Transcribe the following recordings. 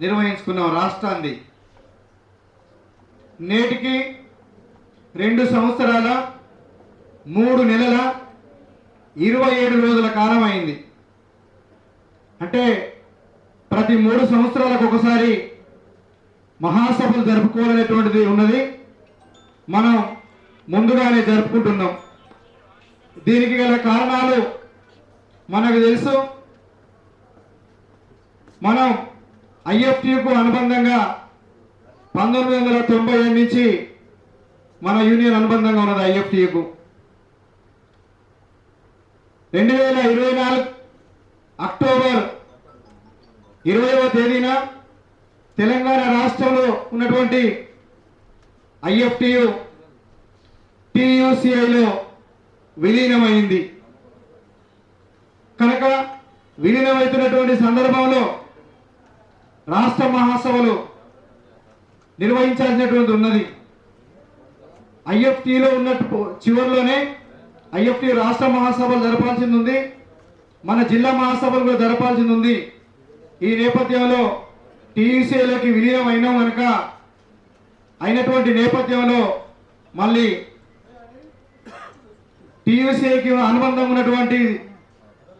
నిర్వహించుకున్నాం రాష్ట్రాన్ని. నేటికి రెండు సంవత్సరాల మూడు నెలల ఇరవై ఏడు రోజుల కాలం అయింది. అంటే ప్రతి మూడు సంవత్సరాలకు ఒకసారి మహాసభలు జరుపుకోవాలనేటువంటిది ఉన్నది. మనం ముందుగానే జరుపుకుంటున్నాం. దీనికి గల కారణాలు మనకు తెలుసు. మనం ఐఎఫ్టీకు అనుబంధంగా పంతొమ్మిది వందల తొంభై ఏడు నుంచి మన యూనియన్ అనుబంధంగా ఉన్నది ఐఎఫ్టీకు రెండు వేల ఇరవై నాలుగు అక్టోబర్ ఇరవైవ తేదీన తెలంగాణ రాష్ట్రంలో ఉన్నటువంటి ఐఎఫ్టియు టియుసిఐలో విలీనమైంది. కనుక విలీనమవుతున్నటువంటి సందర్భంలో రాష్ట్ర మహాసభలు నిర్వహించాల్సినటువంటి ఉన్నది. ఐఎఫ్టీలో ఉన్నట్టు చివరిలోనే ఐఎఫ్టీ రాష్ట్ర మహాసభలు జరపాల్సింది ఉంది మన జిల్లా మహాసభలు కూడా జరపాల్సింది ఉంది ఈ నేపథ్యంలో టీఈసీలోకి విలీనం అయినాం కనుక అయినటువంటి నేపథ్యంలో మళ్ళీ టీయూసీకి అనుబంధం ఉన్నటువంటి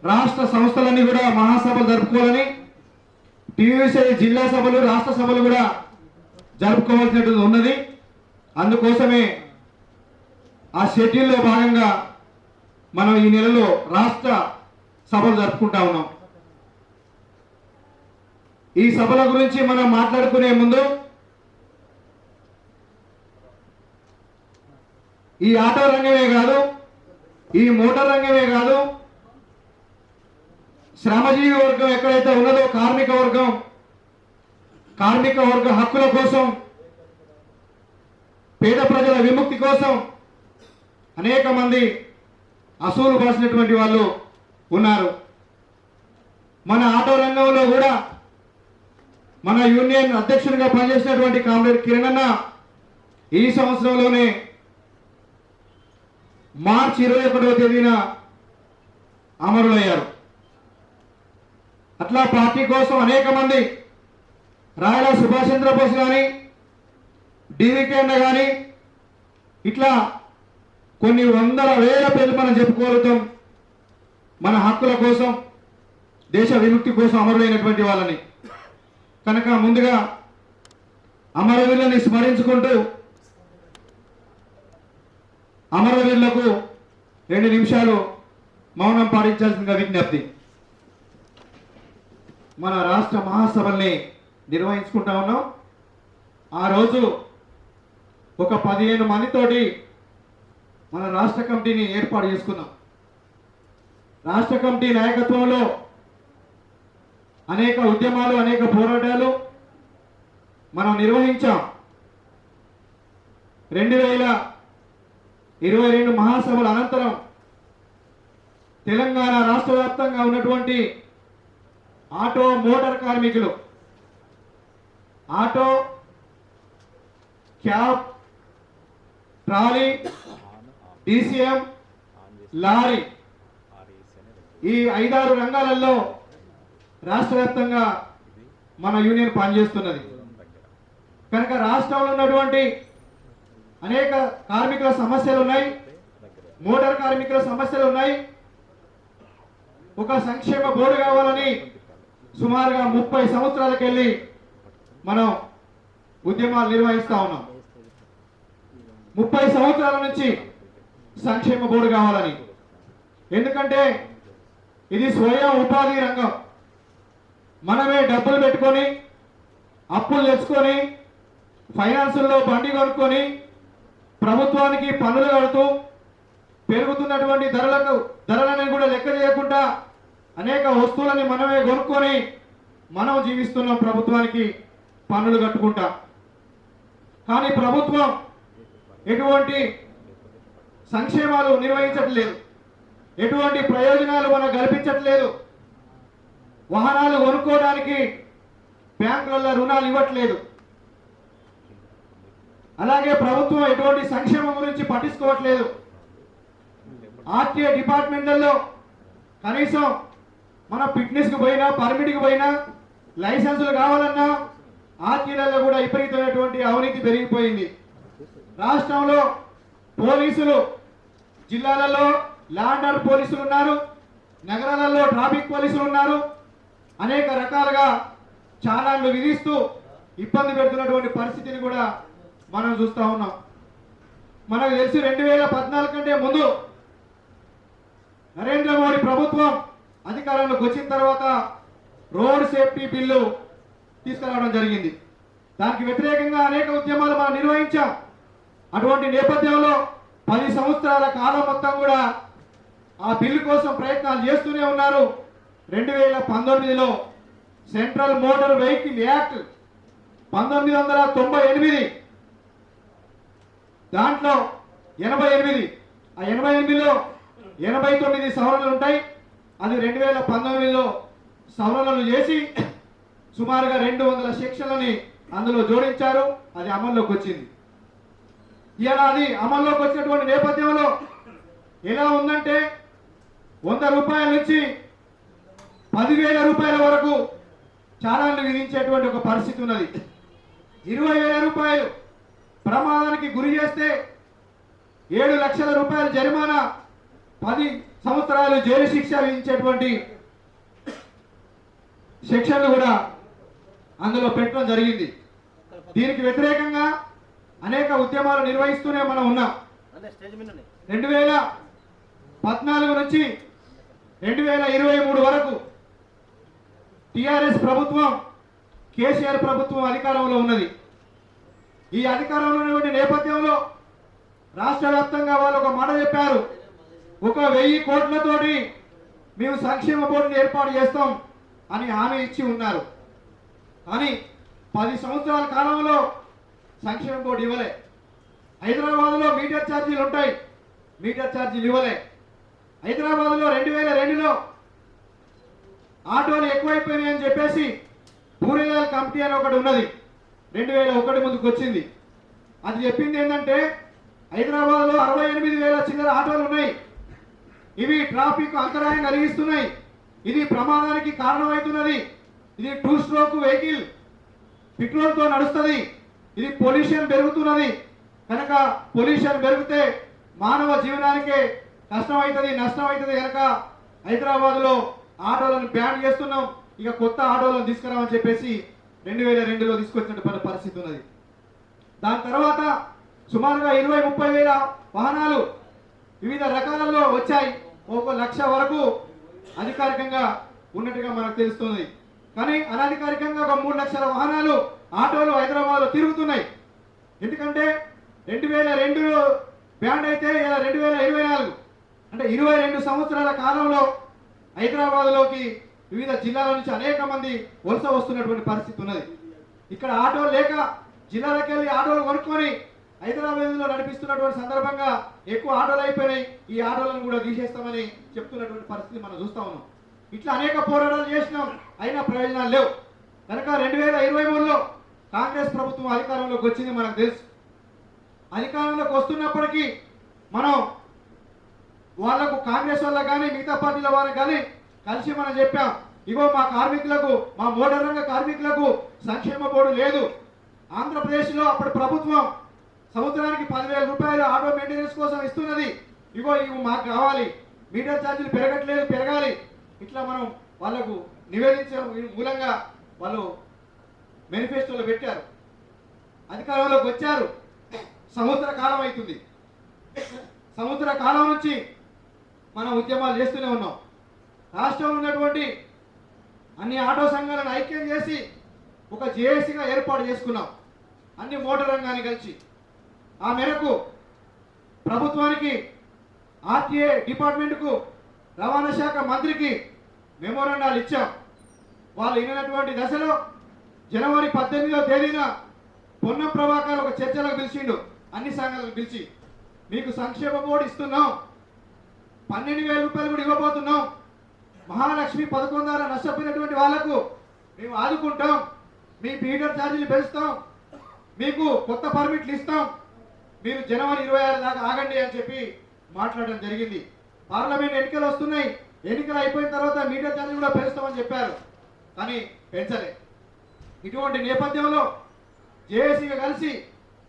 రాష్ట్ర సంస్థలన్నీ కూడా మహాసభలు జరుపుకోవాలని టీయూసీ జిల్లా సభలు రాష్ట్ర సభలు కూడా జరుపుకోవాల్సినటువంటి ఉన్నది. అందుకోసమే ఆ షెడ్యూల్లో భాగంగా మనం ఈ నెలలో రాష్ట్ర సభలు జరుపుకుంటా ఉన్నాం. ఈ సభల గురించి మనం మాట్లాడుకునే ముందు ఈ ఆటో రంగమే కాదు ఈ మోటార్ రంగమే కాదు శ్రమజీవి వర్గం ఎక్కడైతే ఉన్నదో కార్మిక వర్గం కార్మిక వర్గ హక్కుల కోసం పేద ప్రజల విముక్తి కోసం అనేక మంది అసూలు బాసినటువంటి వాళ్ళు ఉన్నారు. మన ఆటో రంగంలో కూడా మన యూనియన్ అధ్యక్షుడిగా పనిచేసినటువంటి కామ్రేడ్ కిరణ్ ఈ సంవత్సరంలోనే మార్చి ఇరవై ఒకటవ తేదీన అమరులయ్యారు. అట్లా పార్టీ కోసం అనేక మంది రాయల సుభాష్ చంద్రబోస్ కానీ డివికే అన్న కానీ ఇట్లా కొన్ని వందల వేల పేర్లు మనం చెప్పుకోగలుగుతాం. మన హక్కుల కోసం దేశ విముక్తి కోసం అమరులైనటువంటి వాళ్ళని. కనుక ముందుగా అమరవీరులని స్మరించుకుంటూ అమరవీరులకు రెండు నిమిషాలు మౌనం పాటించాల్సిందిగా విజ్ఞప్తి. మన రాష్ట్ర మహాసభల్ని నిర్వహించుకుంటా ఉన్నాం. ఆ రోజు ఒక పదిహేను మందితోటి మన రాష్ట్ర కమిటీని ఏర్పాటు చేసుకున్నాం. రాష్ట్ర కమిటీ నాయకత్వంలో అనేక ఉద్యమాలు అనేక పోరాటాలు మనం నిర్వహించాం. రెండు వేల ఇరవై రెండు మహాసభల అనంతరం తెలంగాణ రాష్ట్ర వ్యాప్తంగా ఉన్నటువంటి ఆటో మోటార్ కార్మికులు. Auto cab trolley DCM lorry ఈ ఐదారు రంగాలలో రాష్ట్ర వ్యాప్తంగా మన యూనియన్ పనిచేస్తున్నది. కనుక రాష్ట్రంలో ఉన్నటువంటి అనేక కార్మికుల సమస్యలు ఉన్నాయి మోటార్ కార్మికుల సమస్యలు ఉన్నాయి. ఒక సంక్షేమ బోర్డు కావాలని సుమారుగా ముప్పై సంవత్సరాలకు వెళ్ళి మనం ఉద్యమాలు నిర్వహిస్తా ఉన్నాం. ముప్పై సంవత్సరాల నుంచి సంక్షేమ బోర్డు కావాలని. ఎందుకంటే ఇది స్వయం ఉపాధి రంగం. మనమే డబ్బులు పెట్టుకొని అప్పులు తెచ్చుకొని ఫైనాన్సుల్లో బండి కొనుక్కొని ప్రభుత్వానికి పన్నులు కడుతూ పెరుగుతున్నటువంటి ధరలకు ధరలని కూడా లెక్క చేయకుండా అనేక వస్తువులని మనమే కొనుక్కొని మనం జీవిస్తున్నాం ప్రభుత్వానికి పన్నులు కట్టుకుంటాం. కానీ ప్రభుత్వం ఎటువంటి సంక్షేమాలు నిర్వహించట్లేదు. ఎటువంటి ప్రయోజనాలు మనకు కల్పించట్లేదు. వాహనాలు కొనుక్కోవడానికి బ్యాంకులలో రుణాలు ఇవ్వట్లేదు. అలాగే ప్రభుత్వం ఎటువంటి సంక్షేమం గురించి పట్టించుకోవట్లేదు. ఆర్టీఏ డిపార్ట్మెంట్లలో కనీసం మన ఫిట్నెస్కి పోయినా పర్మిట్కి పోయినా లైసెన్సులు కావాలన్నా ఆర్టీలలో కూడా విపరీతమైనటువంటి అవినీతి పెరిగిపోయింది. రాష్ట్రంలో పోలీసులు జిల్లాలలో ల్యాండ్ ఆర్డర్ పోలీసులు ఉన్నారు నగరాలలో ట్రాఫిక్ పోలీసులు ఉన్నారు అనేక రకాలుగా చాలాన్లు విధిస్తూ ఇబ్బంది పెడుతున్నటువంటి పరిస్థితిని కూడా మనం చూస్తూ ఉన్నాం. మనకు తెలిసి రెండు వేల పద్నాలుగు కంటే ముందు నరేంద్ర మోడీ ప్రభుత్వం అధికారంలోకి వచ్చిన తర్వాత రోడ్ సేఫ్టీ బిల్లు తీసుకురావడం జరిగింది. దానికి వ్యతిరేకంగా అనేక ఉద్యమాలు మనం నిర్వహించాం. అటువంటి నేపథ్యంలో పది సంవత్సరాల కాలం మొత్తం కూడా ఆ బిల్లు కోసం ప్రయత్నాలు చేస్తూనే ఉన్నారు. రెండు వేల పంతొమ్మిదిలో సెంట్రల్ మోటార్ వెహికల్ యాక్ట్ పంతొమ్మిది వందల తొంభై ఎనిమిది. దాంట్లో ఎనభై ఎనిమిది. ఆ ఎనభై ఎనిమిదిలో ఎనభై తొమ్మిది సవరణలు ఉంటాయి. అది రెండు వేల పంతొమ్మిదిలో సవరణలు చేసి సుమారుగా రెండు వందల సెక్షన్లని అందులో జోడించారు. అది అమల్లోకి వచ్చింది. ఇలా అది అమల్లోకి వచ్చినటువంటి నేపథ్యంలో ఎలా ఉందంటే వంద రూపాయల నుంచి పదివేల రూపాయల వరకు చాలాన్ని విధించేటువంటి ఒక పరిస్థితి ఉన్నది. ఇరవై వేల రూపాయలు ప్రమాదానికి గురి చేస్తే ఏడు లక్షల రూపాయల జరిమానా పది సంవత్సరాలు జైలు శిక్ష విధించేటువంటి సెక్షన్లు కూడా అందులో పెట్టడం జరిగింది. దీనికి వ్యతిరేకంగా అనేక ఉద్యమాలు నిర్వహిస్తూనే మనం ఉన్నాం. రెండు వేల పద్నాలుగు నుంచి రెండు వేల ఇరవై మూడు వరకు టిఆర్ఎస్ ప్రభుత్వం కేసీఆర్ ప్రభుత్వం అధికారంలో ఉన్నది. ఈ అధికారంలో ఉన్నటువంటి నేపథ్యంలో రాష్ట్ర వ్యాప్తంగా వాళ్ళు ఒక మాట చెప్పారు. ఒక వెయ్యి కోట్లతోటి మేము సంక్షేమ బోర్డుని ఏర్పాటు చేస్తాం అని హామీ ఇచ్చి ఉన్నారు. కానీ పది సంవత్సరాల కాలంలో సంక్షేమ బోర్డు ఇవ్వలే. హైదరాబాద్లో మీటర్ ఛార్జీలు ఉంటాయి. మీటర్ ఛార్జీలు ఇవ్వలే. హైదరాబాద్లో రెండు వేల రెండులో ఆటోలు ఎక్కువైపోయినాయి అని చెప్పేసి పూరేలాల్ కమిటీ అని ఒకటి ఉన్నది. రెండు వేల ఒకటి ముందుకు వచ్చింది. అది చెప్పింది ఏంటంటే హైదరాబాద్లో అరవై ఎనిమిది వేల చిల్లర ఆటోలు ఉన్నాయి. ఇవి ట్రాఫిక్ అంతరాయం కలిగిస్తున్నాయి. ఇది ప్రమాదానికి కారణమవుతున్నది. ఇది టూ స్ట్రోక్ వెహికల్ పెట్రోల్తో నడుస్తుంది. ఇది పొల్యూషన్ పెరుగుతున్నది. కనుక పొల్యూషన్ పెరిగితే మానవ జీవనానికే కష్టం అవుతుంది నష్టం అవుతుంది కనుక హైదరాబాద్లో ఆటోలను బ్యాన్ చేస్తున్నాం. ఇక కొత్త ఆటోలను తీసుకురామని చెప్పేసి రెండు వేల రెండులో తీసుకొచ్చినటువంటి పరిస్థితి ఉన్నది. దాని తర్వాత సుమారుగా ఇరవై ముప్పై వేల వాహనాలు వివిధ రకాలలో వచ్చాయి. ఒక లక్ష వరకు అధికారికంగా ఉన్నట్టుగా మనకు తెలుస్తుంది. కానీ అనధికారికంగా ఒక మూడు లక్షల వాహనాలు ఆటోలు హైదరాబాద్లో తిరుగుతున్నాయి. ఎందుకంటే రెండు వేల రెండులో బ్యాండ్ అయితే ఇలా రెండు వేల ఇరవై నాలుగు అంటే ఇరవై రెండు సంవత్సరాల కాలంలో హైదరాబాద్లోకి వివిధ జిల్లాల నుంచి అనేక మంది వలస వస్తున్నటువంటి పరిస్థితి ఉన్నది. ఇక్కడ ఆటో లేక జిల్లాలకు వెళ్ళి ఆటోలు కొనుక్కొని హైదరాబాద్లో నడిపిస్తున్నటువంటి సందర్భంగా ఎక్కువ ఆటోలు అయిపోయినాయి. ఈ ఆటోలను కూడా తీసేస్తామని చెప్తున్నటువంటి పరిస్థితి మనం చూస్తా ఉన్నాం. ఇట్లా అనేక పోరాటాలు చేసినాం. అయినా ప్రయోజనాలు లేవు. కనుక రెండు వేల ఇరవై మూడులో కాంగ్రెస్ ప్రభుత్వం అధికారంలోకి వచ్చింది మనకు తెలుసు. అధికారంలోకి వస్తున్నప్పటికీ మనం వాళ్ళకు కాంగ్రెస్ వల్ల కానీ మిగతా పార్టీల వాళ్ళకి కానీ కలిసి మనం చెప్పాం. ఇగో మా కార్మికులకు మా మోటార్ రంగ కార్మికులకు సంక్షేమ బోర్డు లేదు. ఆంధ్రప్రదేశ్లో అప్పటి ప్రభుత్వం సంవత్సరానికి పదివేల రూపాయలు ఆటో మెయింటెనెన్స్ కోసం ఇస్తున్నది. ఇగో ఇవి మాకు కావాలి. మీటర్ ఛార్జీలు పెరగట్లేదు పెరగాలి. ఇట్లా మనం వాళ్ళకు నివేదించే మూలంగా వాళ్ళు మేనిఫెస్టోలో పెట్టారు. అధికారంలోకి వచ్చారు. సంవత్సర కాలం అవుతుంది. సంవత్సర కాలం నుంచి మనం ఉద్యమాలు చేస్తూనే ఉన్నాం. రాష్ట్రంలో ఉన్నటువంటి అన్ని ఆటో సంఘాలను ఐక్యం చేసి ఒక జేఏసీగా ఏర్పాటు చేసుకున్నాం. అన్ని మోటార్ రంగాన్ని కలిసి. ఆ మేరకు ప్రభుత్వానికి ఆర్టీఏ డిపార్ట్మెంట్కు రవాణా శాఖ మంత్రికి మెమోరాండాలు ఇచ్చాం. వాళ్ళు వినటువంటి దశలో జనవరి పద్దెనిమిదవ తేదీన పొన్న ప్రభాకర్ ఒక చర్చలకు పిలిచిండు. అన్ని సంఘాలకు పిలిచి మీకు సంక్షేమ బోర్డు ఇస్తున్నాం. పన్నెండు వేల రూపాయలు కూడా ఇవ్వబోతున్నాం. మహాలక్ష్మి పథకం ద్వారా నష్టపోయినటువంటి వాళ్ళకు మేము ఆదుకుంటాం. మీ మీటర్ ఛార్జీలు పెంచుతాం. మీకు కొత్త పర్మిట్లు ఇస్తాం. మీరు జనవరి ఇరవై ఆరు దాకా ఆగండి అని చెప్పి మాట్లాడడం జరిగింది. పార్లమెంట్ ఎన్నికలు వస్తున్నాయి. ఎన్నికలు అయిపోయిన తర్వాత మీడియా ఛానల్ కూడా పెంచుతామని చెప్పారు. కానీ పెంచలే. ఇటువంటి నేపథ్యంలో జేఏసీగా కలిసి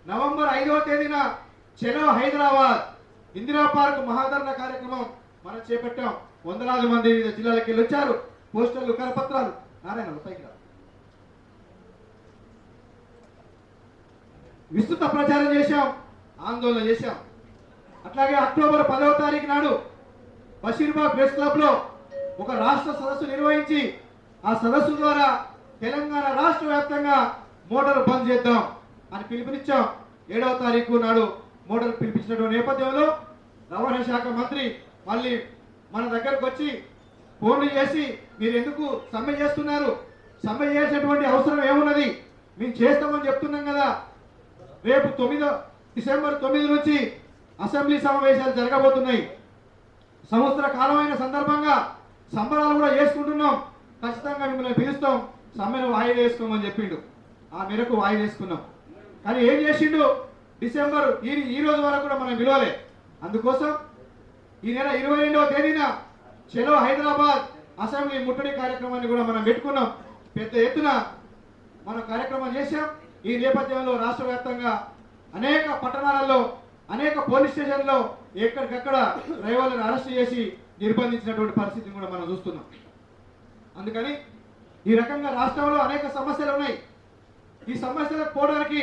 నవంబర్ ఐదవ తేదీన చెలో హైదరాబాద్ ఇందిరా పార్క్ మహాధరణ కార్యక్రమం మనం చేపట్టాం. వందలాది మంది వివిధ జిల్లాలకు వెళ్ళి వచ్చారు. పోస్టర్లు కరపత్రాలు. నారాయణ పైకి రా. విస్తృత ప్రచారం చేశాం. ఆందోళన చేశాం. అట్లాగే అక్టోబర్ పదవ తారీఖు నాడు బషీర్బాగ్ ప్రెస్ క్లబ్లో ఒక రాష్ట్ర సదస్సు నిర్వహించి ఆ సదస్సు ద్వారా తెలంగాణ రాష్ట్ర వ్యాప్తంగా మోటార్ బంద్ చేద్దాం అని పిలుపునిచ్చాం. ఏడవ తారీఖు నాడు మోటార్ పిలిపించినటువంటి నేపథ్యంలో రవాణా శాఖ మంత్రి మళ్ళీ మన దగ్గరకు వచ్చి ఫోన్లు చేసి మీరు ఎందుకు సమ్మె చేస్తున్నారు? సమ్మె చేసేటువంటి అవసరం ఏమున్నది? మేము చేస్తామని చెప్తున్నాం కదా. రేపు తొమ్మిదో డిసెంబర్ తొమ్మిది నుంచి అసెంబ్లీ సమావేశాలు జరగబోతున్నాయి. సంవత్సర కాలమైన సందర్భంగా సంబరాలు కూడా చేసుకుంటున్నాం. ఖచ్చితంగా మిమ్మల్ని పిలుస్తాం. సమ్మెను వాయిదా వేసుకోమని చెప్పిండు. ఆ మేరకు వాయిదా వేసుకున్నాం. కానీ ఏం చేసిండు? డిసెంబర్ ఈ ఈ రోజు వరకు కూడా మనం విలువలే అందుకోసం ఈ నెల ఇరవై రెండవ తేదీన చెలో హైదరాబాద్ అసెంబ్లీ ముట్టడి కార్యక్రమాన్ని కూడా మనం పెట్టుకున్నాం. పెద్ద ఎత్తున మనం కార్యక్రమం చేశాం. ఈ నేపథ్యంలో రాష్ట్ర వ్యాప్తంగా అనేక పట్టణాలలో అనేక పోలీస్ స్టేషన్లో ఎక్కడికక్కడ డ్రైవర్లను అరెస్ట్ చేసి నిర్బంధించినటువంటి పరిస్థితిని కూడా మనం చూస్తున్నాం. అందుకని ఈ రకంగా రాష్ట్రంలో అనేక సమస్యలు ఉన్నాయి. ఈ సమస్యలకు పోవడానికి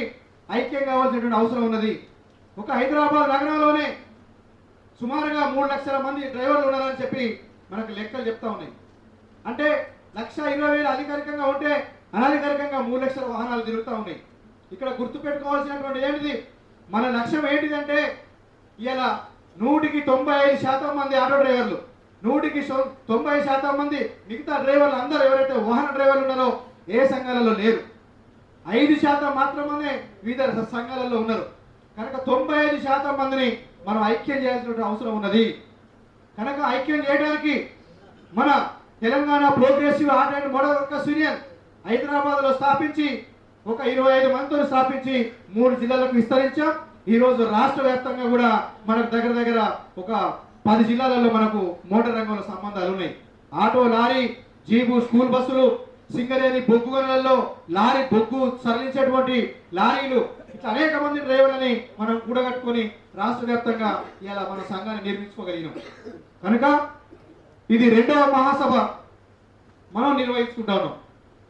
ఐక్యం కావాల్సినటువంటి అవసరం ఉన్నది. ఒక హైదరాబాద్ నగరంలోనే సుమారుగా మూడు లక్షల మంది డ్రైవర్లు ఉన్నారని చెప్పి మనకు లెక్కలు చెప్తా ఉన్నాయి. అంటే లక్ష ఇరవై వేలు అధికారికంగా ఉంటే అనధికారికంగా మూడు లక్షల వాహనాలు తిరుగుతూ ఉన్నాయి. ఇక్కడ గుర్తుపెట్టుకోవాల్సినటువంటి ఏంటిది? మన లక్ష్యం ఏంటిదంటే ఇలా నూటికి తొంభై ఐదు శాతం మంది ఆటో డ్రైవర్లు. నూటికి తొంభై శాతం మంది మిగతా డ్రైవర్లు అందరూ ఎవరైతే వాహన డ్రైవర్లు ఉన్నారో ఏ సంఘాలలో లేరు. ఐదు శాతం మాత్రమే వివిధ సంఘాలలో ఉన్నారు. కనుక తొంభై ఐదు శాతం మందిని మనం ఐక్యం చేయాల్సిన అవసరం ఉన్నది. కనుక ఐక్యం చేయడానికి మన Telangana progressive art and model workers union హైదరాబాద్లో స్థాపించి ఒక ఇరవై ఐదు మందితో స్థాపించి మూడు జిల్లాలకు విస్తరించాం. ఈ రోజు రాష్ట్ర వ్యాప్తంగా కూడా మనకు దగ్గర దగ్గర ఒక పది జిల్లాలలో మనకు మోటార్ రంగంలో సంబంధాలు ఉన్నాయి. ఆటో లారీ జీబు స్కూల్ బస్సులు సింగరేణి బొగ్గు గనులలో లారీ బొగ్గు సరళించేటువంటి లారీలు. ఇట్లా అనేక మంది డ్రైవర్లని మనం కూడగట్టుకొని రాష్ట్ర వ్యాప్తంగా ఇలా మన సంఘాన్ని నిర్మించుకోగలిగినాం. కనుక ఇది రెండవ మహాసభ మనం నిర్వహించుకుంటాను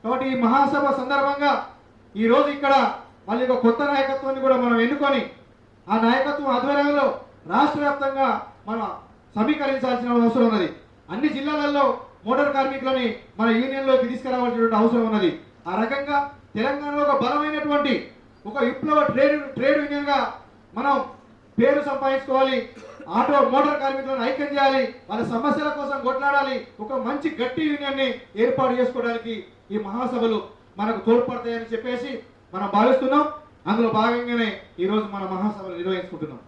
కాబట్టి ఈ మహాసభ సందర్భంగా ఈ రోజు ఇక్కడ మళ్ళీ ఒక కొత్త నాయకత్వాన్ని కూడా మనం ఎన్నుకొని ఆ నాయకత్వం ఆధ్వర్యంలో రాష్ట్ర వ్యాప్తంగా మనం సమీకరించాల్సిన అవసరం ఉన్నది. అన్ని జిల్లాలలో మోటార్ కార్మికులని మన యూనియన్లోకి తీసుకురావాల్సినటువంటి అవసరం ఉన్నది. ఆ రకంగా తెలంగాణలో ఒక బలమైనటువంటి ఒక విప్లవ ట్రేడ్ ట్రేడ్ యూనియన్గా మనం పేరు సంపాదించుకోవాలి. ఆటో మోటార్ కార్మికులను ఐక్యం చేయాలి. వాళ్ళ సమస్యల కోసం కొట్లాడాలి. ఒక మంచి గట్టి యూనియన్ని ఏర్పాటు చేసుకోవడానికి ఈ మహాసభలు మనకు తోడ్పడతాయని చెప్పేసి మనం భావిస్తున్నాం. అందులో భాగంగానే ఈరోజు మన మహాసభలు నిర్వహించుకుంటున్నాం.